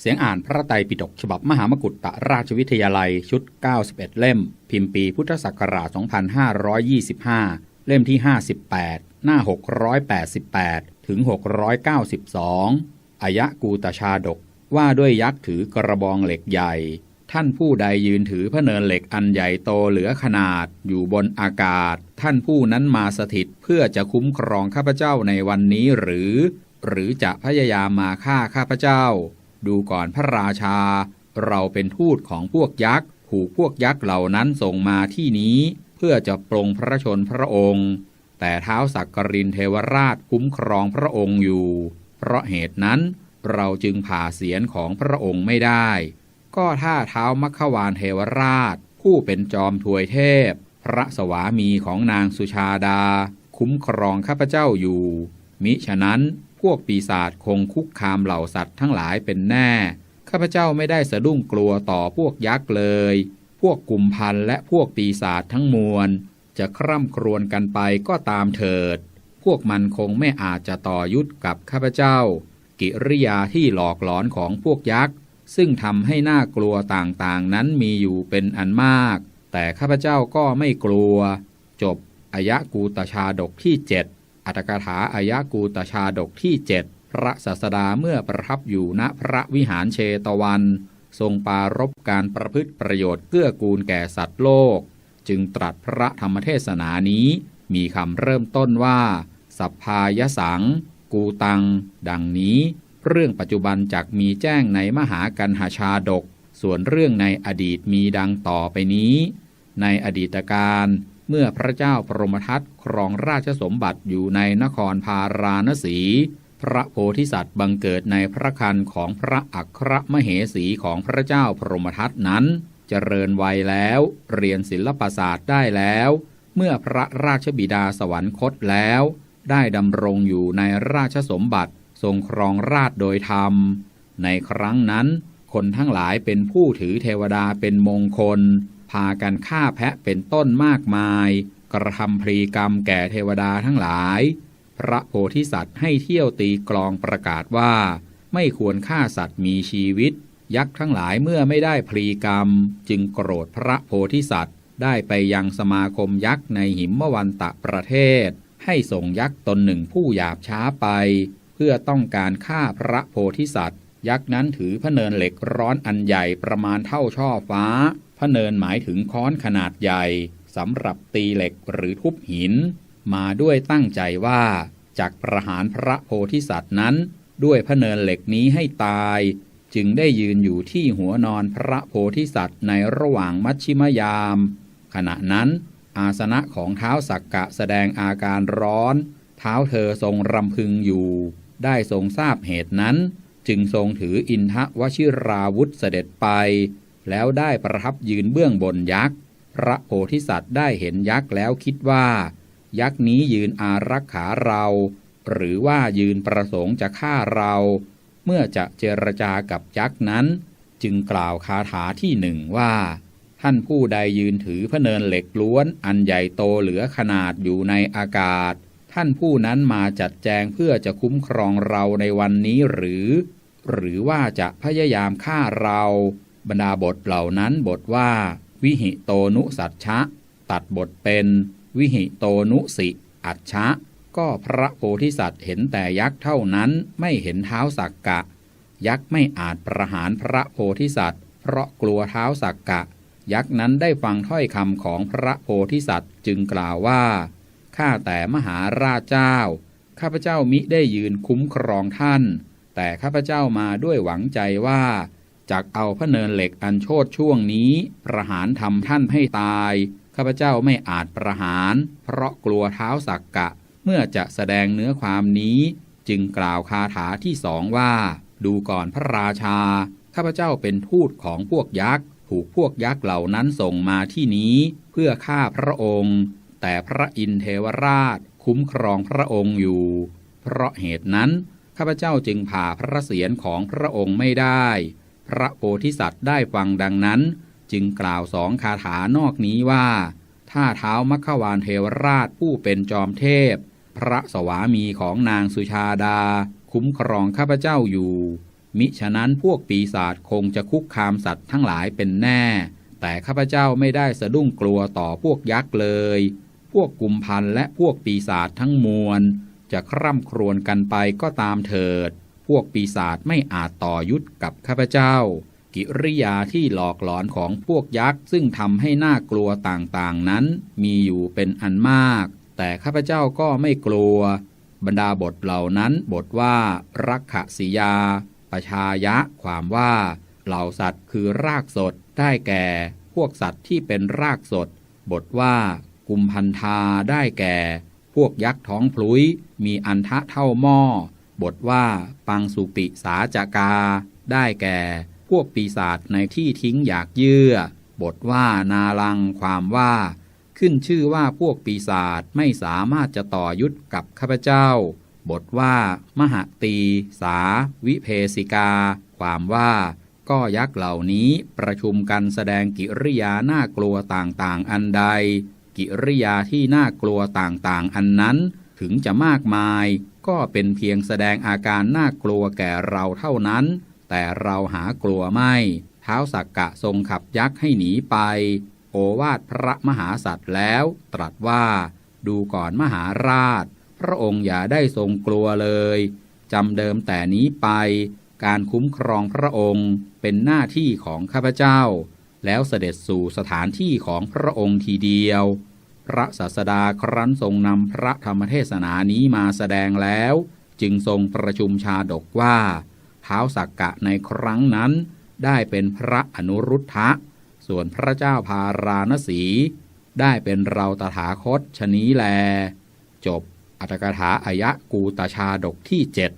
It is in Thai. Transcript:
เสียงอ่านพระไตรปิฎกฉบับมหามกุฏตราชวิทยาลัยชุด 91 เล่ม พิมพ์ปีพุทธศักราช 2525 เล่มที่ 58 หน้า 688 ถึง 692 อายะกูตชาดกว่าด้วยยักษ์ถือกระบองเหล็กใหญ่ ท่านผู้ใดยืนถือพระเนินเหล็กอันใหญ่โตเหลือขนาดอยู่บนอากาศ ท่านผู้นั้นมาสถิตเพื่อจะคุ้มครองข้าพเจ้าในวันนี้หรือ หรือจะพยายามมาฆ่าข้าพเจ้า ดูก่อนพระราชา เราเป็นทูตของพวกยักษ์ถูกพวกยักษ์เหล่านั้นส่งมาที่นี้ เพื่อจะปรงพระชนพระองค์ แต่เท้าสักกรินเทวราชคุ้มครองพระองค์อยู่ เพราะเหตุนั้นเราจึงผ่าเสียนของพระองค์ไม่ได้ ก็ถ้าเท้ามัคควานเทวราช ผู้เป็นจอมถวยเทพ พระสวามีของนางสุชาดา คุ้มครองข้าพเจ้าอยู่ มิฉะนั้นพวกปีศาจคงคุกคามเหล่าสัตว์ทั้งหลายเป็นแน่ ข้าพเจ้าไม่ได้สะดุ้งกลัวต่อพวกยักษ์เลย พวกกุมพันและพวกปีศาจทั้งมวล จะคร่ำครวญกันไปก็ตามเถิด พวกมันคงไม่อาจจะต่อยุทธกับข้าพเจ้า กิริยาที่หลอกหลอนของพวกยักษ์ ซึ่งทำให้หน่ากลัวต่างๆนั้นมีอยู่เป็นอันมาก แต่ข้าพเจ้าก็ไม่กลัว จบอายะกูตชาดกที่เจ็ด อัตถกถาอายะกูตชาดกที่เจ็ดพระศาสดาเมื่อประทับอยู่ณพระวิหารเชตวัน ทรงปารบการประพฤติประโยชน์เพื่อกูลแก่สัตว์โลก จึงตรัสพระธรรมเทศนานี้มีคำเริ่มต้นว่า สัพพายสัง กูตัง ดังนี้ เรื่องปัจจุบันจักมีแจ้งในมหากันหาชาดก ส่วนเรื่องในอดีตมีดังต่อไปนี้ ในอดีตการ เมื่อพระเจ้าพรหมทัตครองราชสมบัติอยู่ในนครพาราณสี พระโพธิสัตว์บังเกิดในพระคันของพระอัครมเหสีของพระเจ้าพรหมทัตนั้นเจริญวัยแล้ว เรียนศิลปศาสตร์ได้แล้ว เมื่อพระราชบิดาสวรรคตแล้ว ได้ดำรงอยู่ในราชสมบัติทรงครองราชโดยธรรม ในครั้งนั้น คนทั้งหลายเป็นผู้ถือเทวดาเป็นมงคลากันฆ่าแพะเป็นต้นมากมาย กระทำพรีกรรมแก่เทวดาทั้งหลาย พระโพธิสัตว์ให้เที่ยวตีกลองประกาศว่า ไม่ควรฆ่าสัตว์มีชีวิต ยักษ์ทั้งหลายเมื่อไม่ได้พรีกรรม จึงโกรธพระโพธิสัตว์ ได้ไปยังสมาคมยักษ์ในหิมวันตะประเทศ ให้ส่งยักษ์ตนหนึ่งผู้หยาบช้าไป เพื่อต้องการฆ่าพระโพธิสัตว์ ยักษ์นั้นถือพระเนินเหล็กร้อนอันใหญ่ประมาณเท่าช่อฟ้า พระเนินหมายถึงค้อนขนาดใหญ่สำหรับตีเหล็กหรือทุบหิน มาด้วยตั้งใจว่าจากประหารพระโพธิสัตว์นั้น ด้วยพระเนินเหล็กนี้ให้ตาย จึงได้ยืนอยู่ที่หัวนอนพระโพธิสัตว์ในระหว่างมัชชิมยาม ขณะนั้น อาสนะของเท้าสักกะแสดงอาการร้อน เท้าเธอทรงรำพึงอยู่ ได้ทรงทราบเหตุนั้น จึงทรงถืออินทวชิราวุธเสด็จไป แล้วได้ประทับยืนเบื้องบนยักษ์ พระโพธิสัตว์ได้เห็นยักษ์แล้วคิดว่า ยักษ์นี้ยืนอารักขาเรา หรือว่ายืนประสงค์จะฆ่าเรา เมื่อจะเจรจากับยักษ์นั้น จึงกล่าวคาถาที่หนึ่งว่า ท่านผู้ใดยืนถือพระเนินเหล็กล้วนอันใหญ่โตเหลือขนาดอยู่ในอากาศ ท่านผู้นั้นมาจัดแจงเพื่อจะคุ้มครองเราในวันนี้หรือ หรือว่าจะพยายามฆ่าเรา บรรดาบทเหล่านั้นบทว่า วิหิโตนุสัชชะ ตัดบทเป็นวิหิโตนุสิอัชชะ ก็พระโพธิสัตว์เห็นแต่ยักษ์เท่านั้นไม่เห็นเท้าสักกะ ยักษ์ไม่อาจประหารพระโพธิสัตว์ เพราะกลัวเท้าสักกะ ยักษ์นั้นได้ฟังถ้อยคำของพระโพธิสัตว์จึงกล่าวว่าข้าแต่มหาราชเจ้า ข้าพเจ้ามิได้ยืนคุ้มครองท่าน แต่ข้าพเจ้ามาด้วยหวังใจว่า จากเอาพระเนินเหล็กอันโชดช่วงนี้ ประหารทำท่านให้ตาย ข้าพเจ้าไม่อาจประหาร เพราะกลัวเท้าสักกะ เมื่อจะแสดงเนื้อความนี้ จึงกล่าวคาถาที่สองว่า ดูก่อนพระราชา ข้าพเจ้าเป็นทูตของพวกยักษ์ ถูกพวกยักษ์เหล่านั้นส่งมาที่นี้ เพื่อฆ่าพระองค์ แต่พระอินเทวราช คุ้มครองพระองค์อยู่ เพราะเหตุนั้นข้าพเจ้าจึงผ่าพระเศียรของพระองค์ไม่ได้ พระโพธิสัตว์ได้ฟังดังนั้น จึงกล่าวสองคาถานอกนี้ว่า ถ้าเท้ามัคควานเทวราชผู้เป็นจอมเทพ พระสวามีของนางสุชาดา คุ้มครองข้าพเจ้าอยู่ มิฉะนั้นพวกปีศาจคงจะคุกคามสัตว์ทั้งหลายเป็นแน่ แต่ข้าพเจ้าไม่ได้สะดุ้งกลัวต่อพวกยักษ์เลย พวกกุมพันและพวกปีศาจทั้งมวล จะคร่ำครวญกันไปก็ตามเถิด พวกปีศาจไม่อาจต่อยุทธกับข้าพเจ้า กิริยาที่หลอกหลอนของพวกยักษ์ซึ่งทำให้น่ากลัวต่างๆนั้น มีอยู่เป็นอันมาก แต่ข้าพเจ้าก็ไม่กลัว บรรดาบทเหล่านั้นบทว่ารักขศิยา ประชายะ ความว่า เหล่าสัตว์คือรากสดได้แก่ พวกสัตว์ที่เป็นรากสด บทว่า กุมพันธาได้แก่ พวกยักษ์ท้องพลุยมีอันทะเท่าหม้อ บทว่าปังสุปิสาจากา ได้แก่ พวกปีศาจในที่ทิ้งอยากเยื่อ บทว่านาลังความว่า ขึ้นชื่อว่าพวกปีศาจไม่สามารถจะต่อยุทธกับข้าพเจ้า บทว่า มหตี สา วิเพสิกา ความว่า ก็ยักษ์เหล่านี้ประชุมกันแสดงกิริยาน่ากลัวต่างๆ อันใด กิริยาที่น่ากลัวต่างๆ อันนั้นถึงจะมากมาย ก็เป็นเพียงแสดงอาการน่ากลัวแก่เราเท่านั้น แต่เราหากลัวไม่เท้าสักกะทรงขับยักษ์ให้หนีไป โอวาทพระมหาสัตว์แล้ว ตรัสว่า ดูก่อนมหาราช พระองค์อย่าได้ทรงกลัวเลยจำเดิมแต่นี้ไป การคุ้มครองพระองค์เป็นหน้าที่ของข้าพเจ้า แล้วเสด็จสู่สถานที่ของพระองค์ทีเดียว พระศาสดาครั้นทรงนำพระธรรมเทศนานี้มาแสดงแล้ว จึงทรงประชุมชาดกว่าเท้าสักกะในครั้งนั้น ได้เป็นพระอนุรุทธะ ส่วนพระเจ้าพาราณสี ได้เป็นเราตถาคตชนี้แล จบอัตถกถาอายะกูตชาดกที่เจ็ด